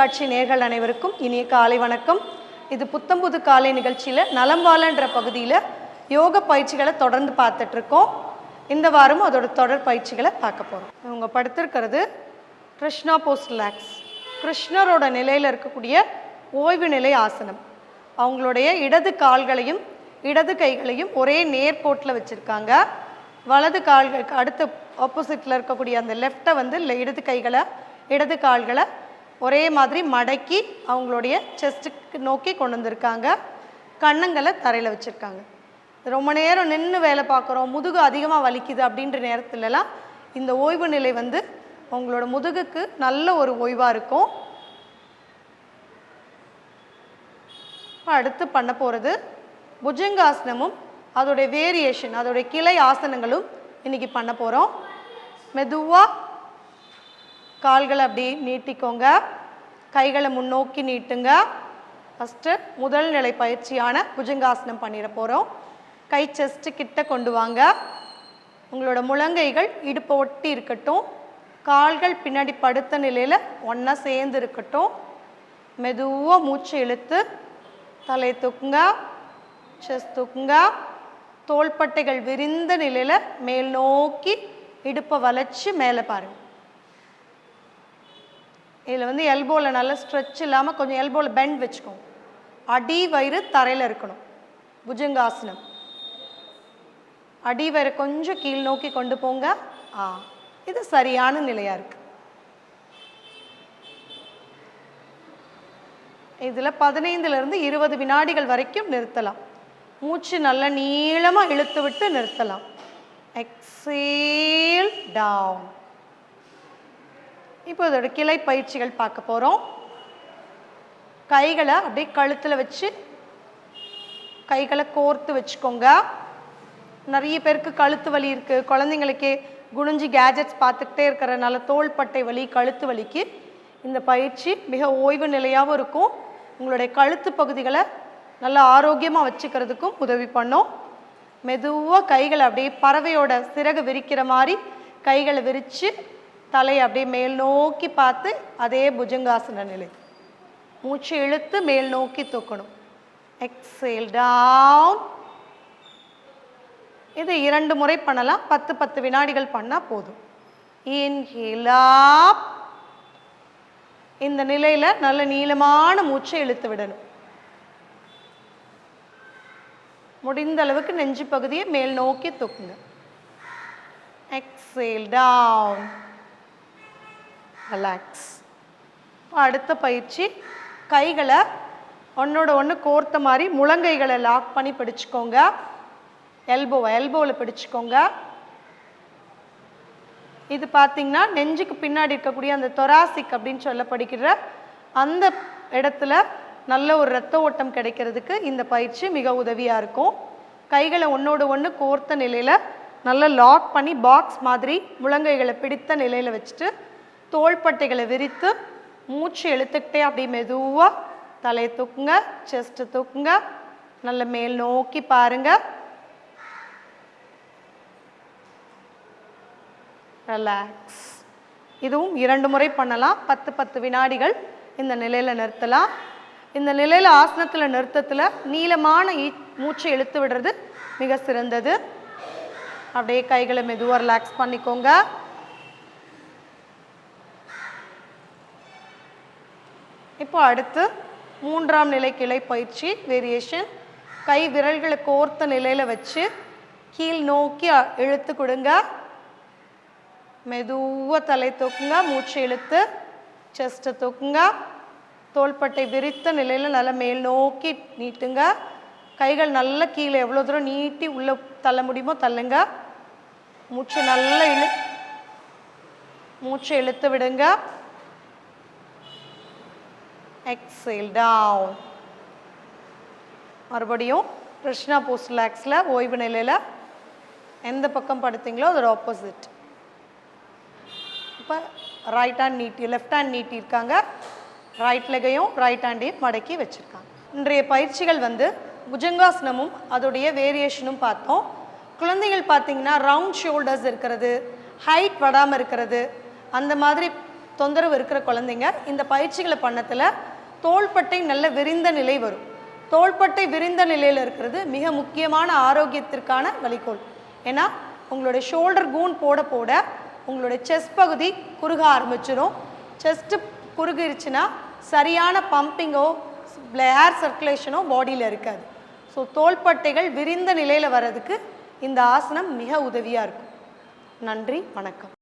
தொலைக்காட்சி நேர்கள் அனைவருக்கும் இனிய காலை வணக்கம். இது புத்தம்புது காலை நிகழ்ச்சியில் நலம்பாலன்ற பகுதியில் யோக பயிற்சிகளை தொடர்ந்து பார்த்துட்ருக்கோம். இந்த வாரமும் அதோட தொடர் பயிற்சிகளை பார்க்க போகிறோம் இவங்க படுத்திருக்கிறது கிருஷ்ணா போஸ்ட் ரிலாக்ஸ். கிருஷ்ணரோட நிலையில் இருக்கக்கூடிய ஓய்வு நிலை ஆசனம். அவங்களுடைய இடது கால்களையும் இடது கைகளையும் ஒரே நேர்கோட்டில் வச்சுருக்காங்க. வலது கால்களுக்கு அடுத்து ஆப்போசிட்டில் இருக்கக்கூடிய அந்த லெஃப்ட்டை வந்து இல்லை இடது கைகளை இடது கால்களை ஒரே மாதிரி மடக்கி அவங்களுடைய செஸ்ட்டுக்கு நோக்கி கொண்டு வந்திருக்காங்க. கண்ணங்களை தரையில் வச்சுருக்காங்க. ரொம்ப நேரம் நின்று வேலை பார்க்குறோம். முதுகு அதிகமாக வலிக்குது அப்படின்ற நேரத்துலலாம் இந்த ஓய்வு நிலை வந்து உங்களோட முதுகுக்கு நல்ல ஒரு ஓய்வாக இருக்கும். அடுத்து பண்ண போகிறது புஜங்காசனமும் அதோடைய வேரியேஷன் அதோடைய கிளை ஆசனங்களும் இன்னைக்கு பண்ண போகிறோம் மெதுவாக கால்களை அப்படி நீட்டிக்கோங்க. கைகளை முன்னோக்கி நீட்டுங்க. ஃபஸ்ட்டு முதல் நிலை பயிற்சியான புஜங்காசனம் பண்ணிட போகிறோம் கை செஸ்ட்டு கிட்ட கொண்டு வாங்க. உங்களோட முழங்கைகள் இடுப்பை ஒட்டி இருக்கட்டும். கால்கள் பின்னாடி படுத்த நிலையில் ஒன்றா சேர்ந்து இருக்கட்டும். மெதுவாக மூச்சு இழுத்து தலை தூக்குங்க. செஸ் தூக்குங்க. தோள்பட்டைகள் விரிந்த நிலையில் மேல் நோக்கி இடுப்பை வளைச்சி மேலே பாருங்கள் இதில் வந்து எல்போவில் நல்ல ஸ்ட்ரெச் இல்லாமல் கொஞ்சம் எல்போவில் பெண்ட் வச்சுக்கோங்க அடி வயிறு தரையில் இருக்கணும். புஜங்காசனம். அடி வயிறு கொஞ்சம் கீழ் நோக்கி கொண்டு போங்க. ஆ. இது சரியான நிலையாக இருக்கு. இதில் பதினைந்துலேருந்து இருபது வினாடிகள் வரைக்கும் நிறுத்தலாம். மூச்சு நல்லா நீளமாக இழுத்து விட்டு நிறுத்தலாம். எக்ஸேல் டவுன் இப்போ இதோட கிளை பயிற்சிகள் பார்க்க போகிறோம் கைகளை அப்படியே கழுத்தில் வச்சு கைகளை கோர்த்து வச்சுக்கோங்க. நிறைய பேருக்கு கழுத்து வலி இருக்குது குழந்தைங்களுக்கே குனிஞ்சு கேஜெட்ஸ் பார்த்துக்கிட்டே இருக்கிறனால தோள்பட்டை வலி கழுத்து வலிக்கு இந்த பயிற்சி மிக ஓய்வு நிலையாகவும் இருக்கும். உங்களுடைய கழுத்து பகுதிகளை நல்லா ஆரோக்கியமாக வச்சுக்கிறதுக்கும் உதவி பண்ணும். மெதுவாக கைகளை அப்படியே பறவையோட சிறகு விரிக்கிற மாதிரி கைகளை விரித்து தலையை அப்படியே மேல் நோக்கி பார்த்து அதே புஜங்காசன நிலை. மூச்சு இழுத்து மேல் நோக்கி தூக்கணும். எக்ஸேல் டவுன் இது இரண்டு முறை பண்ணலாம். பத்து பத்து வினாடிகள் பண்ணால் போதும். இன்ஹேல் அப் இந்த நிலையில் நல்ல நீளமான மூச்சை இழுத்து விடணும். முடிந்த அளவுக்கு நெஞ்சு பகுதியை மேல் நோக்கி தூக்குங்க. எக்ஸேல் டவுன் ரிலாக்ஸ் அடுத்த பயிற்சி கைகளை ஒன்னோட ஒன்று கோர்த்த மாதிரி முழங்கைகளை லாக் பண்ணி பிடிச்சிக்கோங்க. எல்போவை எல்போவில் பிடிச்சிக்கோங்க. இது பார்த்தீங்கன்னா நெஞ்சுக்கு பின்னாடி இருக்கக்கூடிய அந்த தொராசிக் அப்படின்னு சொல்லப்படுகிற அந்த இடத்துல நல்ல ஒரு ரத்த ஓட்டம் கிடைக்கிறதுக்கு இந்த பயிற்சி மிக உதவியாக இருக்கும். கைகளை ஒன்றோட ஒன்று கோர்த்த நிலையில் நல்லா லாக் பண்ணி பாக்ஸ் மாதிரி முழங்கைகளை பிடித்த நிலையில் வச்சுட்டு தோள்பட்டைகளை விரித்து மூச்சு இழுத்துக்கிட்டே அப்படி மெதுவாக தலையை தூக்குங்க செஸ்ட்டு தூக்குங்க. நல்ல மேல் நோக்கி பாருங்க. ரிலாக்ஸ் இதுவும் இரண்டு முறை பண்ணலாம். பத்து பத்து வினாடிகள் இந்த நிலையில் நிறுத்தலாம். இந்த நிலையில் ஆசனத்தில் நிறுத்தத்தில் நீளமான ஈ- மூச்சை இழுத்து விடுறது மிக சிறந்தது. அப்படியே கைகளை மெதுவாக ரிலாக்ஸ் பண்ணிக்கோங்க. இப்போ அடுத்து மூன்றாம் நிலை கிளை பயிற்சி வேரியேஷன் கை விரல்களை கோர்த்த நிலையில் வச்சு கீழ் நோக்கி இழுத்து கொடுங்க. மெதுவாக தலை தூக்குங்க மூச்சு இழுத்து செஸ்ட்டை தூக்குங்க. தோள்பட்டை விரித்த நிலையில் நல்லா மேல் நோக்கி நீட்டுங்க. கைகள் நல்லா கீழே எவ்வளோ தூரம் நீட்டி உள்ளே தள்ள முடியுமோ தள்ளுங்க. மூச்சு நல்லா இழு மூச்சை இழுத்து விடுங்க. எக்ஸேல் டவுன் மறுபடியும் கிருஷ்ணா போஸ்ட் லேக்ஸில் ஓய்வு நிலையில் எந்த பக்கம் படுத்தீங்களோ அதோட ஆப்போசிட் இப்போ ரைட் ஹேண்ட் நீட்டி லெஃப்ட் ஹேண்ட் நீட்டியிருக்காங்க ரைட் லெகையும் ரைட் ஹேண்டையும் மடக்கி வச்சுருக்காங்க. இன்றைய பயிற்சிகள் வந்து புஜங்காசனமும் அதோடைய வேரியேஷனும் பார்த்தோம். குழந்தைகள் பார்த்தீங்கன்னா ரவுண்ட் ஷோல்டர்ஸ் இருக்கிறது ஹைட் வடாமல் இருக்கிறது. அந்த மாதிரி தொந்தரவு இருக்கிற குழந்தைங்க இந்த பயிற்சிகளை பண்ணத்தில் தோள்பட்டை நல்ல விரிந்த நிலை வரும். தோள்பட்டை விரிந்த நிலையில் இருக்கிறது மிக முக்கியமான ஆரோக்கியத்திற்கான வழிகோல் ஏன்னா உங்களுடைய ஷோல்டர் கூன் போட போட உங்களுடைய செஸ்ட் பகுதி குறுக ஆரம்பிச்சிடும் செஸ்ட்டு குறுகிருச்சுன்னா சரியான பம்பிங்கோ ஏர் சர்க்குலேஷனோ பாடியில் இருக்காது. ஸோ தோள்பட்டைகள் விரிந்த நிலையில் வர்றதுக்கு இந்த ஆசனம் மிக உதவியாக இருக்கும். நன்றி வணக்கம்.